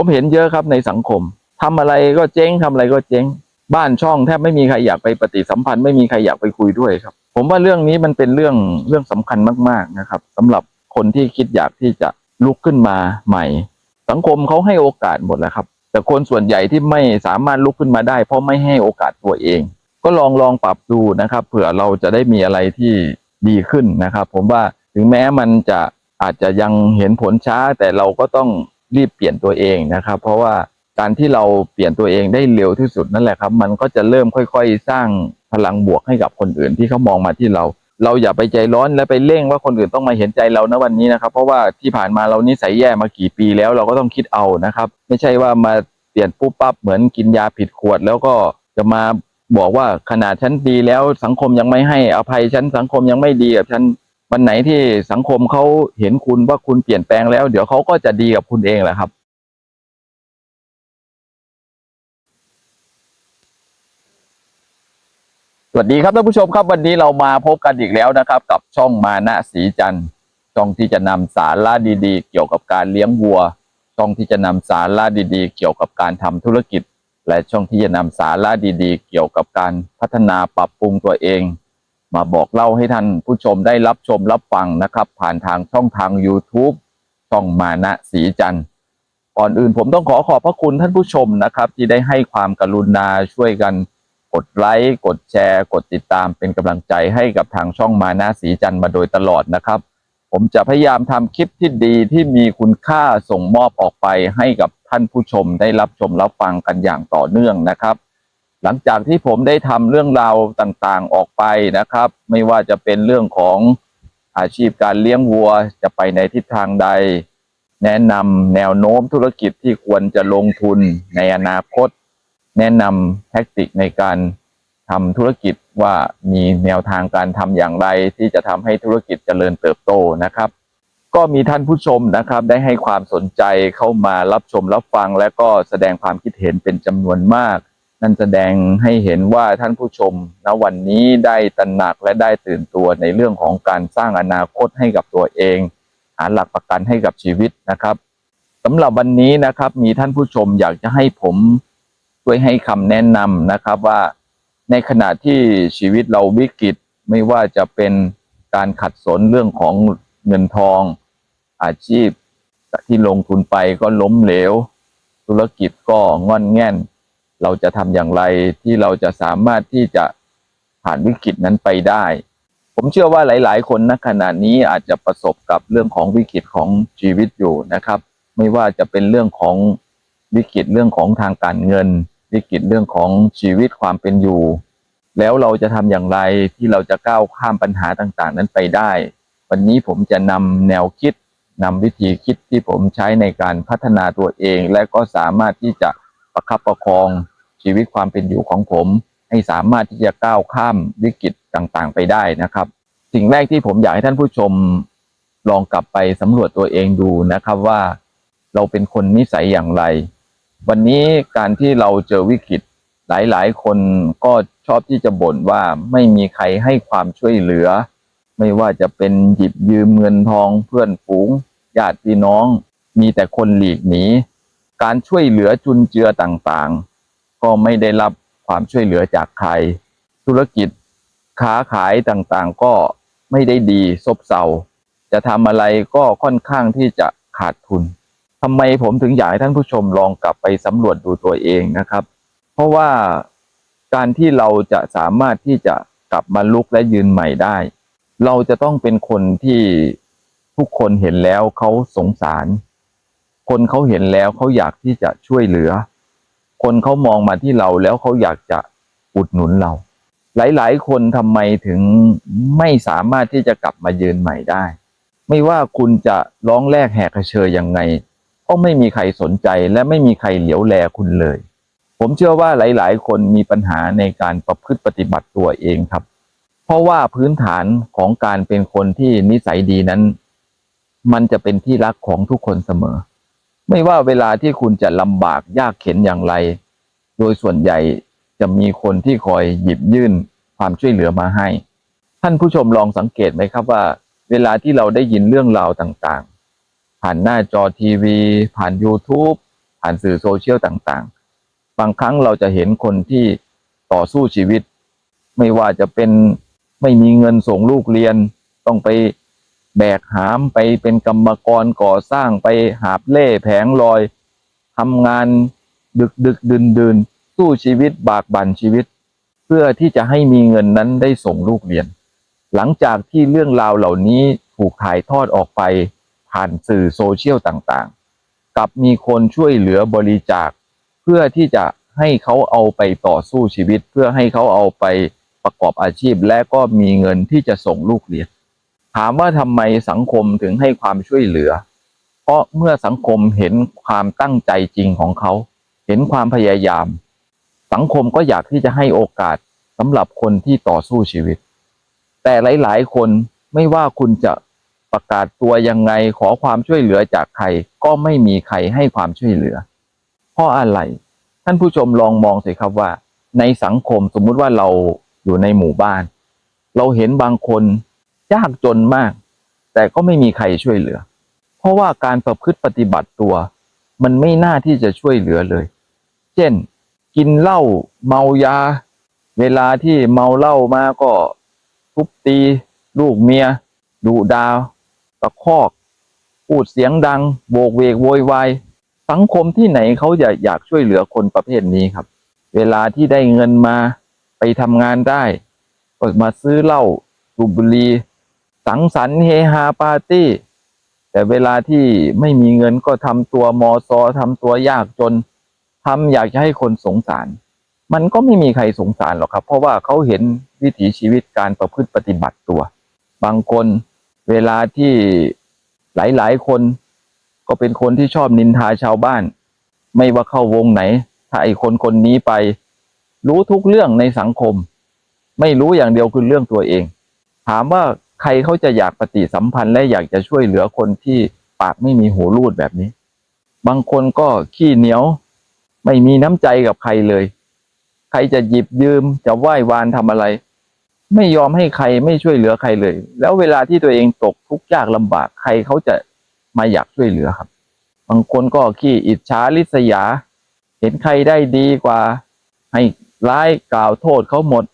ผมเห็นเยอะครับในสังคมทำอะไรก็เจ๊งทำอะไรก็เจ๊ง บ้านช่องแทบไม่มีใครอยากไปปฏิสัมพันธ์ไม่มีใครอยากไปคุยด้วยครับ ผมว่าเรื่องนี้มันเป็นเรื่องเรื่องสำคัญมากๆนะครับสำหรับคนที่คิดอยากที่จะลุกขึ้นมาใหม่ สังคมเขาให้โอกาสหมดแล้วครับ แต่คนส่วนใหญ่ที่ไม่สามารถลุกขึ้นมาได้ เพราะไม่ให้โอกาสตัวเอง ก็ลองลองปรับดูนะครับ เผื่อเราจะได้มีอะไรที่ดีขึ้นนะครับ ผมว่าถึงแม้มันจะอาจจะยังเห็นผลช้าแต่เราก็ต้อง รีบเปลี่ยนตัวเองนะครับ เพราะว่าการที่เราเปลี่ยนตัวเองได้เร็วที่สุดนั่นแหละครับ มันก็จะเริ่มค่อยๆ สร้างพลังบวกให้กับคนอื่นที่เขามองมาที่เรา เราอย่าไปใจร้อนและไปเร่งว่าคนอื่นต้องมาเห็นใจเรานะวันนี้นะครับ เพราะว่าที่ผ่านมาเรานิสัยแย่มากี่ปีแล้วเราก็ต้องคิดเอานะครับ ไม่ใช่ว่ามาเปลี่ยนปุ๊บปั๊บเหมือนกินยาผิดขวด แล้วก็จะมาบอกว่าขนาดฉันดีแล้วสังคมยังไม่ให้อภัยฉันสังคมยังไม่ดีกับฉัน วันไหนที่สังคมเขาเห็นคุณว่าคุณเปลี่ยนแปลงแล้ว เดี๋ยวเขาก็จะดีกับคุณเองแหละครับ สวัสดีครับท่านผู้ชมครับวันนี้เรามาพบกันอีกแล้วนะครับ กับช่องมานะสีจันทร์ช่องที่จะนำสาระดีๆ เกี่ยวกับการเลี้ยงวัว ช่องที่จะนำสาระดีๆ เกี่ยวกับการทำธุรกิจ และช่องที่จะนำสาระดีๆ เกี่ยวกับการพัฒนาปรับปรุงตัวเอง มาบอกเล่าให้ท่านผู้ชมได้รับชมรับฟังนะครับ ผ่านทางช่องทาง YouTube ช่องมานะสีจันทร์ก่อนอื่นผมต้องขอขอบพระคุณท่านผู้ชมนะครับ ที่ได้ให้ความกรุณาช่วยกันกดไลค์กดแชร์ กดติดตามเป็นกำลังใจให้กับทางช่องมานาสีจันทร์มาโดยตลอดนะครับ ผมจะพยายามทำคลิปที่ดีที่มีคุณค่าส่งมอบออกไปให้กับท่านผู้ชมได้รับชมรับฟังกันอย่างต่อเนื่องนะครับ หลังจากที่ผมได้ทำเรื่องราวต่างๆออกไปนะครับ ไม่ว่าจะเป็นเรื่องของอาชีพการเลี้ยงวัวจะไปในทิศทางใด แนะนำแนวโน้มธุรกิจที่ควรจะลงทุนในอนาคต แนะนำแท็กติกในการทำธุรกิจว่ามีแนวทางการทำอย่างไรที่จะทำให้ธุรกิจเจริญเติบโตนะครับ ก็มีท่านผู้ชมนะครับ ได้ให้ความสนใจเข้ามารับชมรับฟัง และก็แสดงความคิดเห็นเป็นจำนวนมาก นั่นแสดงให้เห็นว่าท่านผู้ชมณวันนี้ได้ตระหนักและได้ตื่นตัวในเรื่องของการสร้างอนาคตให้กับตัวเอง หาหลักประกันให้กับชีวิตนะครับสำหรับวันนี้นะครับมีท่านผู้ชมอยากจะให้ผมช่วยให้คำแนะนำนะครับว่าในขณะที่ชีวิตเราวิกฤตไม่ว่าจะเป็นการขัดสนเรื่องของเงินทอง อาชีพที่ลงทุนไปก็ล้มเหลว ธุรกิจก็งอนแง่น เราจะทำอย่างไรที่เราจะสามารถที่จะผ่านวิกฤตนั้นไปได้ ผมเชื่อว่าหลาย ๆ คนณขณะนี้อาจจะประสบกับเรื่องของวิกฤตของชีวิตอยู่นะครับ ไม่ว่าจะเป็นเรื่องของวิกฤตเรื่องของทางการเงิน วิกฤตเรื่องของชีวิตความเป็นอยู่ แล้วเราจะทำอย่างไรที่เราจะก้าวข้ามปัญหาต่างๆ นั้นไปได้ วันนี้ผมจะนำแนวคิดนำวิธีคิดที่ผมใช้ในการพัฒนาตัวเอง และก็สามารถที่จะ ประคับประคองชีวิตความเป็นอยู่ของผม ให้สามารถที่จะก้าวข้ามวิกฤตต่างๆ ไปได้นะครับ สิ่งแรกที่ผมอยากให้ท่านผู้ชมลองกลับไปสำรวจตัวเองดูนะครับว่า เราเป็นคนนิสัยอย่างไร วันนี้การที่เราเจอวิกฤตหลายๆ คนก็ชอบที่จะบ่นว่าไม่มีใครให้ความช่วยเหลือ ไม่ว่าจะเป็นหยิบยืมเงินทองเพื่อนฝูงญาติพี่น้อง มีแต่คนหลีกหนี การช่วยเหลือจุนเจือต่างๆ ก็ไม่ได้รับความช่วยเหลือจากใคร ธุรกิจค้าขายต่างๆ ก็ไม่ได้ดีซบเซาจะทำอะไรก็ค่อนข้างที่จะขาดทุนทำไมผมถึงอยากให้ท่านผู้ชมลองกลับไปสำรวจดูตัวเองนะครับ เพราะว่าการที่เราจะสามารถที่จะกลับมาลุกและยืนใหม่ได้ เราจะต้องเป็นคนที่ทุกคนเห็นแล้วเขาสงสาร คนเขาเห็นแล้วเขาอยากที่จะช่วยเหลือ คนเขามองมาที่เราแล้วเขาอยากจะอุดหนุนเรา หลาย ๆ คนทำไมถึงไม่สามารถที่จะกลับมายืนใหม่ได้ ไม่ว่าคุณจะร้องแรกแหกเชยยังไง ก็ไม่มีใครสนใจและไม่มีใครเหลียวแลคุณเลย ผมเชื่อว่าหลาย ๆ คนมีปัญหาในการประพฤติปฏิบัติตัวเองครับ เพราะว่าพื้นฐานของการเป็นคนที่นิสัยดีนั้น มันจะเป็นที่รักของทุกคนเสมอ ไม่ว่าเวลาที่คุณจะลำบากยากเข็นอย่างไร โดยส่วนใหญ่จะมีคนที่คอยหยิบยื่นความช่วยเหลือมาให้ ท่านผู้ชมลองสังเกตไหมครับว่า เวลาที่เราได้ยินเรื่องราวต่างๆ ผ่านหน้าจอทีวี ผ่าน YouTube ผ่านสื่อโซเชียลต่างๆ บางครั้งเราจะเห็นคนที่ต่อสู้ชีวิต ไม่ว่าจะเป็นไม่มีเงินส่งลูกเรียน ต้องไป แบกหามไปเป็นกรรมกรก่อสร้างไปหาบเล่แผงลอยทำงานดึกดึกดื่นดื่นสู้ชีวิตบากบั่นชีวิต เพื่อที่จะให้มีเงินนั้นได้ส่งลูกเรียน หลังจากที่เรื่องราวเหล่านี้ถูกถ่ายทอดออกไปผ่านสื่อโซเชียลต่างๆ กับมีคนช่วยเหลือบริจาค เพื่อที่จะให้เขาเอาไปต่อสู้ชีวิต เพื่อให้เขาเอาไปประกอบอาชีพและก็มีเงินที่จะส่งลูกเรียน ถามว่าทำไมสังคมถึงให้ความช่วยเหลือ เพราะเมื่อสังคมเห็นความตั้งใจจริงของเขา เห็นความพยายาม สังคมก็อยากที่จะให้โอกาสสำหรับคนที่ต่อสู้ชีวิต แต่หลาย ๆ คนไม่ว่าคุณจะประกาศตัวยังไงขอความช่วยเหลือจากใครก็ไม่มีใครให้ความช่วยเหลือ เพราะอะไร ท่านผู้ชมลองมองสิครับว่า ในสังคมสมมุติว่าเราอยู่ในหมู่บ้าน เราเห็นบางคน ยากจนมาก แต่ก็ไม่มีใครช่วยเหลือ เพราะว่าการประพฤติปฏิบัติตัว มันไม่น่าที่จะช่วยเหลือเลย เช่น กินเหล้าเมายา เวลาที่เมาเหล้ามาก็ทุบตี ลูกเมียดุดาวตะคอกพูดเสียงดัง โบกเวกโวยวายสังคมที่ไหนเขาจะอยากช่วยเหลือคนประเภทนี้ครับ เวลาที่ได้เงินมาไปทำงานได้ก็มาซื้อเหล้าสูบบุหรี่ สังสรรค์เฮฮาปาร์ตี้ แต่เวลาที่ไม่มีเงินก็ทำตัวมอซอทำตัวยากจนทำอยากจะให้คนสงสาร มันก็ไม่มีใครสงสารหรอกครับ เพราะว่าเขาเห็นวิถีชีวิตการประพฤติปฏิบัติตัว บางคนเวลาที่หลาย ๆ คนก็เป็นคนที่ชอบนินทาชาวบ้าน ไม่ว่าเข้าวงไหน ถ้าไอคนคนนี้ไป รู้ทุกเรื่องในสังคม ไม่รู้อย่างเดียวคือเรื่องตัวเอง ถามว่า ใครเขาจะอยากปฏิสัมพันธ์และอยากจะช่วยเหลือคนที่ปากไม่มีหูรูดแบบนี้ บางคนก็ขี้เหนียว ไม่มีน้ำใจกับใครเลย ใครจะหยิบยืมจะไหว้วานทำอะไร ไม่ยอมให้ใครไม่ช่วยเหลือใครเลย แล้วเวลาที่ตัวเองตกทุกข์ยากลำบากใครเขาจะมาอยากช่วยเหลือครับ บางคนก็ขี้อิจฉาริษยา เห็นใครได้ดีกว่า ให้ร้ายกล่าวโทษเขาหมด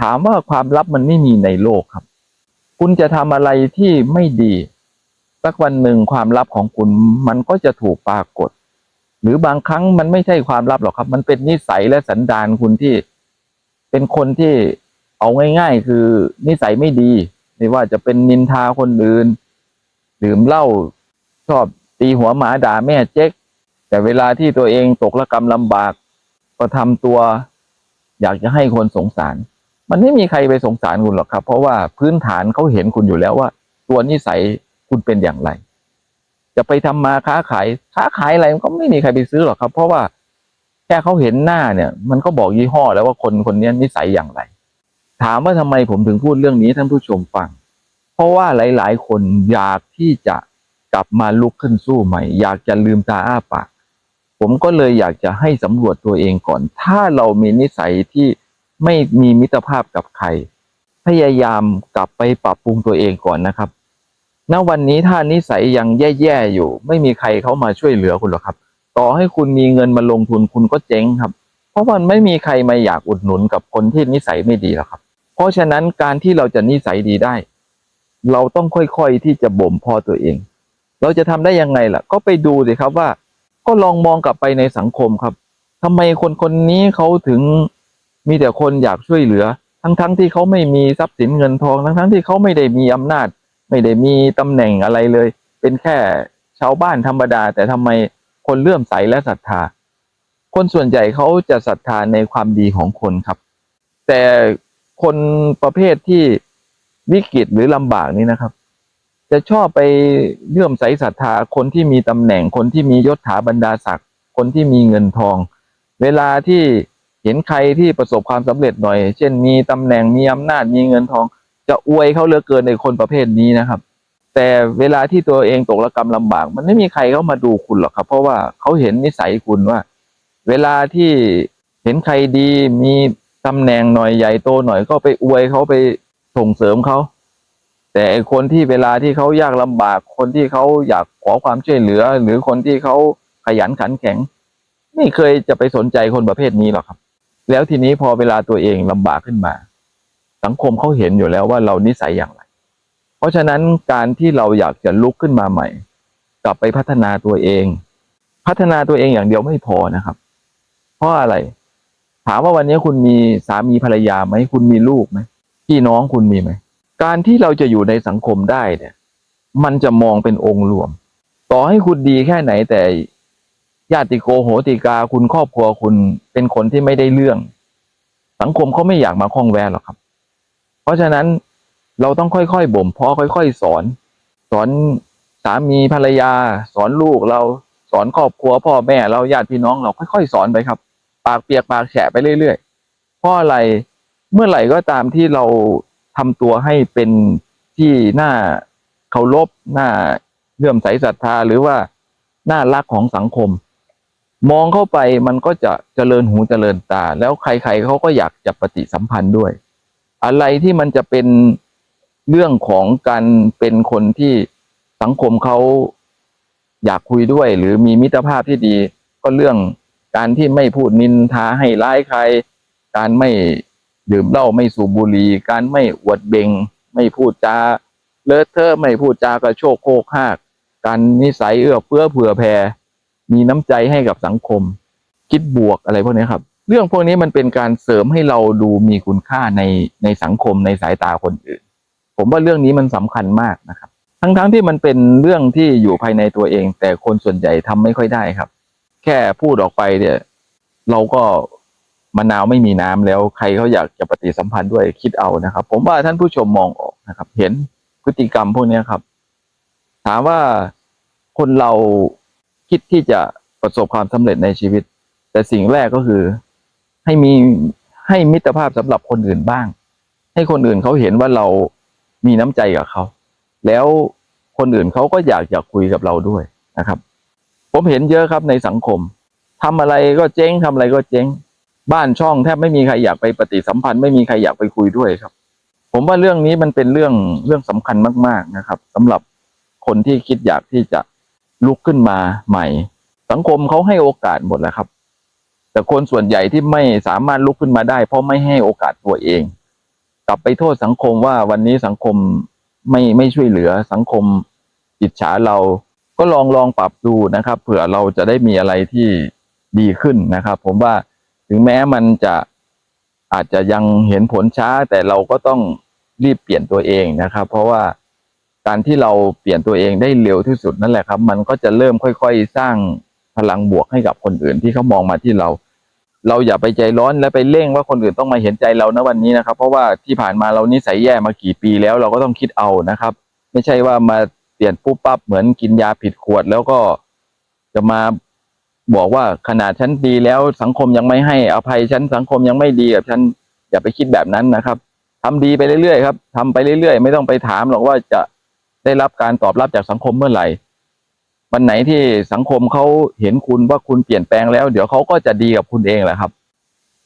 ถามว่าความลับมันไม่มีในโลกครับ คุณจะทำอะไรที่ไม่ดีสักวันหนึ่งความลับของคุณมันก็จะถูกปรากฏ หรือบางครั้งมันไม่ใช่ความลับหรอกครับ มันเป็นนิสัยและสันดานคุณที่ เป็นคนที่เอาง่าย ๆ คือนิสัยไม่ดี ไม่ว่าจะเป็นนินทาคนอื่นดื่มเหล้าชอบตีหัวหมาด่าแม่เจ๊กแต่เวลาที่ตัวเองตกระกรรมลำบาก ก็ทำตัว อยากจะให้คนสงสาร มันไม่มีใครไปสงสารคุณหรอกครับ เพราะว่าพื้นฐานเขาเห็นคุณอยู่แล้วว่า ตัวนิสัยคุณเป็นอย่างไร จะไปทำมาค้าขายค้าขายอะไรมันก็ไม่มีใครไปซื้อหรอกครับ เพราะว่าแค่เขาเห็นหน้าเนี่ย มันก็บอกยี่ห้อแล้วว่าคนคนนี้นิสัยอย่างไร ถามว่าทำไมผมถึงพูดเรื่องนี้ท่านผู้ชมฟัง เพราะว่าหลาย ๆ คนอยากที่จะกลับมาลุกขึ้นสู้ใหม่ อยากจะลืมตาอ้าปากผมก็เลยอยากจะให้สำรวจตัวเองก่อน ถ้าเรามีนิสัยที่ ไม่มีมิตรภาพกับใคร พยายามกลับไปปรับปรุงตัวเองก่อนนะครับ ณ วันนี้ถ้านิสัยยังแย่ๆอยู่ ไม่มีใครเขามาช่วยเหลือคุณหรอกครับ ต่อให้คุณมีเงินมาลงทุนคุณก็เจ๊งครับ เพราะมันไม่มีใครมาอยากอุดหนุนกับคนที่นิสัยไม่ดีหรอกครับ เพราะฉะนั้นการที่เราจะนิสัยดีได้ เราต้องค่อยๆที่จะบ่มพอตัวเอง เราจะทำได้ยังไงล่ะ ก็ไปดูสิครับว่า ก็ลองมองกลับไปในสังคมครับทำไมคนคนนี้เขาถึง มีแต่คนอยากช่วยเหลือ ทั้งๆที่เขาไม่มีทรัพย์สินเงินทอง ทั้งๆที่เขาไม่ได้มีอำนาจ ไม่ได้มีตำแหน่งอะไรเลย เป็นแค่ชาวบ้านธรรมดา แต่ทำไมคนเลื่อมใสและศรัทธา คนส่วนใหญ่เขาจะศรัทธาในความดีของคนครับ แต่คนประเภทที่วิกฤตหรือลำบากนี้นะครับ จะชอบไปเลื่อมใสศรัทธาคนที่มีตำแหน่งคนที่มียศถาบรรดาศักดิ์คนที่มีเงินทอง เวลาที่ เห็นใครที่ประสบความสำเร็จหน่อย เช่น มีตำแหน่งมีอำนาจมีเงินทอง จะอวยเขาเหลือเกินในคนประเภทนี้นะครับ แต่เวลาที่ตัวเองตกระกรรมลำบาก มันไม่มีใครเข้ามาดูคุณหรอกครับ เพราะว่าเขาเห็นนิสัยคุณว่า เวลาที่เห็นใครดีมีตำแหน่งหน่อยใหญ่โตหน่อยก็ไปอวยเขาไปส่งเสริมเขาแต่คนที่เวลาที่เขายากลำบาก คนที่เขาอยากขอความช่วยเหลือ หรือคนที่เขาขยันขันแข็ง ไม่เคยจะไปสนใจคนประเภทนี้หรอกครับ แล้วทีนี้พอเวลาตัวเองลำบากขึ้นมา สังคมเขาเห็นอยู่แล้วว่าเรานิสัยอย่างไร เพราะฉะนั้นการที่เราอยากจะลุกขึ้นมาใหม่ กลับไปพัฒนาตัวเอง พัฒนาตัวเองอย่างเดียวไม่พอนะครับ เพราะอะไร ถามว่าวันนี้คุณมีสามีภรรยาไหมคุณมีลูกไหมพี่น้องคุณมีไหมการที่เราจะอยู่ในสังคมได้เนี่ย มันจะมองเป็นองค์รวม ต่อให้คุณดีแค่ไหนแต่ ญาติโกโหติกาคุณครอบครัวคุณเป็นคนที่ไม่ได้เรื่อง สังคมเขาไม่อยากมาข้องแวะหรอกครับ เพราะฉะนั้นเราต้องค่อยๆบ่มเพาะค่อยๆ สอน สอนสามีภรรยา สอนลูกเราสอนครอบครัวพ่อแม่เราญาติพี่น้องเราค่อยๆ สอนไปครับ ปากเปียกปากแฉะไปเรื่อยๆเพราะอะไรเมื่อไหร่ก็ตามที่เราทำตัวให้เป็นที่น่าเคารพน่าเลื่อมใสศรัทธาหรือว่าน่ารักของสังคม มองเข้าไปมันก็จะเจริญหูเจริญตา แล้วใครๆเขาก็อยากจะปฏิสัมพันธ์ด้วย อะไรที่มันจะเป็นเรื่องของการเป็นคนที่สังคมเขาอยากคุยด้วย หรือมีมิตรภาพที่ดี ก็เรื่องการที่ไม่พูดนินทาให้ร้ายใคร การไม่ดื่มเหล้าไม่สูบบุหรี่การไม่อวดเบงไม่พูดจาเลอะเทอะไม่พูดจากระโชกโคกหาก การนิสัยเอื้อเฟื้อเผื่อแผ่ มีน้ำใจให้กับสังคม คิดบวกอะไรพวกนี้ครับ เรื่องพวกนี้มันเป็นการเสริมให้เราดูมีคุณค่าในในสังคมในสายตาคนอื่น ผมว่าเรื่องนี้มันสำคัญมากนะครับ ทั้งๆทที่มันเป็นเรื่องที่อยู่ภายในตัวเอง แต่คนส่วนใหญ่ทำไม่ค่อยได้ครับ แค่พูดออกไปเนี่ย เราก็มะนาวไม่มีน้ำแล้วใครเขาอยากจะปฏิสัมพันธ์ด้วยคิดเอานะครับ ผมว่าท่านผู้ชมมองออกนะครับ เห็นพฤติกรรมพวกนี้ครับ ถามว่าคนเรา คิดที่จะประสบความสำเร็จในชีวิต แต่สิ่งแรกก็คือให้มีให้มิตรภาพสำหรับคนอื่นบ้าง ให้คนอื่นเขาเห็นว่าเรามีน้ำใจกับเขา แล้วคนอื่นเขาก็อยากจะคุยกับเราด้วยนะครับ ผมเห็นเยอะครับในสังคมทำอะไรก็เจ๊งทำอะไรก็เจ๊ง บ้านช่องแทบไม่มีใครอยากไปปฏิสัมพันธ์ไม่มีใครอยากไปคุยด้วยครับ ผมว่าเรื่องนี้มันเป็นเรื่องเรื่องสำคัญมาก ๆนะครับสำหรับคนที่คิดอยากที่จะ ลุกขึ้นมาใหม่ สังคมเขาให้โอกาสหมดแล้วครับ แต่คนส่วนใหญ่ที่ไม่สามารถลุกขึ้นมาได้ เพราะไม่ให้โอกาสตัวเอง กลับไปโทษสังคมว่าวันนี้สังคมไม่ไม่ช่วยเหลือสังคมอิจฉาเราก็ลองลองปรับดูนะครับ เผื่อเราจะได้มีอะไรที่ดีขึ้นนะครับ ผมว่าถึงแม้มันจะอาจจะยังเห็นผลช้า แต่เราก็ต้องรีบเปลี่ยนตัวเองนะครับ เพราะว่า การที่เราเปลี่ยนตัวเองได้เร็วที่สุดนั่นแหละครับ มันก็จะเริ่มค่อย ๆ สร้างพลังบวกให้กับคนอื่นที่เขามองมาที่เรา เราอย่าไปใจร้อนและไปเร่งว่าคนอื่นต้องมาเห็นใจเรานะวันนี้นะครับ เพราะว่าที่ผ่านมาเรานิสัยแย่มากี่ปีแล้วเราก็ต้องคิดเอานะครับ ไม่ใช่ว่ามาเปลี่ยนปุ๊บปั๊บเหมือนกินยาผิดขวดแล้วก็จะมาบอกว่าขนาดฉันดีแล้วสังคมยังไม่ให้อภัยฉันสังคมยังไม่ดีกับฉันอย่าไปคิดแบบนั้นนะครับทำดีไปเรื่อยๆครับทำไปเรื่อยๆ ไม่ต้องไปถามหรอกว่าจะ ได้รับการตอบรับจากสังคมเมื่อไหร่วันไหนที่สังคมเขาเห็นคุณว่าคุณเปลี่ยนแปลงแล้ว เดี๋ยวเขาก็จะดีกับคุณเองแหละครับ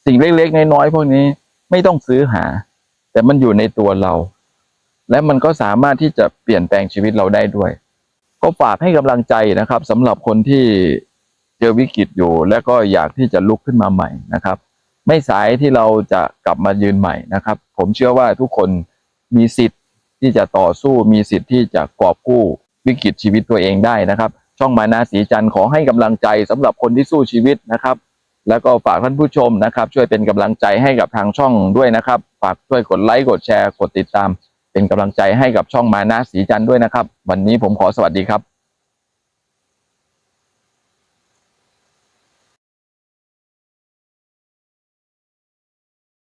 สิ่งเล็กๆน้อยๆพวกนี้ไม่ต้องซื้อหา แต่มันอยู่ในตัวเรา และมันก็สามารถที่จะเปลี่ยนแปลงชีวิตเราได้ด้วย ก็ฝากให้กำลังใจนะครับสำหรับคนที่เจอวิกฤตอยู่ และก็อยากที่จะลุกขึ้นมาใหม่นะครับ ไม่สายที่เราจะกลับมายืนใหม่นะครับ ผมเชื่อว่าทุกคนมีสิทธิ์ ที่จะต่อสู้มีสิทธิ์ที่จะกอบกู้วิกฤตชีวิตตัวเองได้นะครับ ช่องมานาสีจันทร์ขอให้กำลังใจสำหรับคนที่สู้ชีวิตนะครับ แล้วก็ฝากท่านผู้ชมนะครับ ช่วยเป็นกำลังใจให้กับทางช่องด้วยนะครับ ฝากช่วยกดไลค์กดแชร์กดติดตาม เป็นกำลังใจให้กับช่องมานาสีจันทร์ด้วยนะครับ วันนี้ผมขอสวัสดีครับ